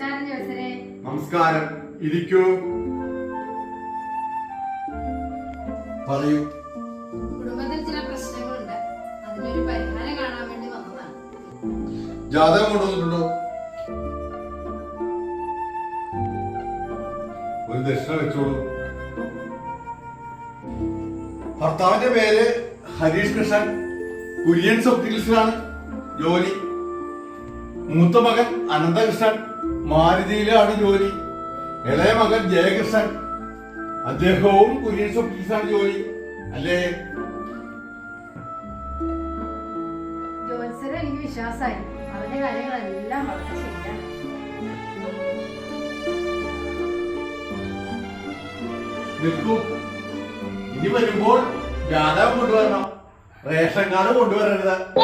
നമസ്കാരം ഇരിക്കൂ. പറയൂ. കുടുംബത്തിൽ ചില പ്രശ്നങ്ങളുണ്ട്. അതിനൊരു പരിഹാരം കാണാൻ വേണ്ടി വന്നതാണ്. ജാതകം കൊണ്ടുവന്നിട്ടുണ്ടോ? ഒരു ദക്ഷിണ വെച്ചോളൂ. ഭർത്താവിന്റെ പേര് ഹരീഷ് കൃഷ്ണൻ. കുര്യൻസ് ഒപ്റ്റിക്കൽസിലാണ് ജോലി. മൂത്ത മകൻ അനന്തകൃഷ്ണൻ. മാരുതിയിലാണ് ജോലി. ഇളയ മകൻ ജയകൃഷ്ണൻ. അദ്ദേഹവും കുര്യൻസ് ഓഫീസാണ് ജോലി. അല്ലേ? ജോത്സരം എനിക്ക് വിശ്വാസമായി. അവന്റെ കാര്യങ്ങളെല്ലാം വളരെ ശരിയാണ്. നിൽക്കൂ. ഇനി വരുമ്പോൾ ജാതകം കൊണ്ടുവരണം. Ration card കൊണ്ടുവരരുത്.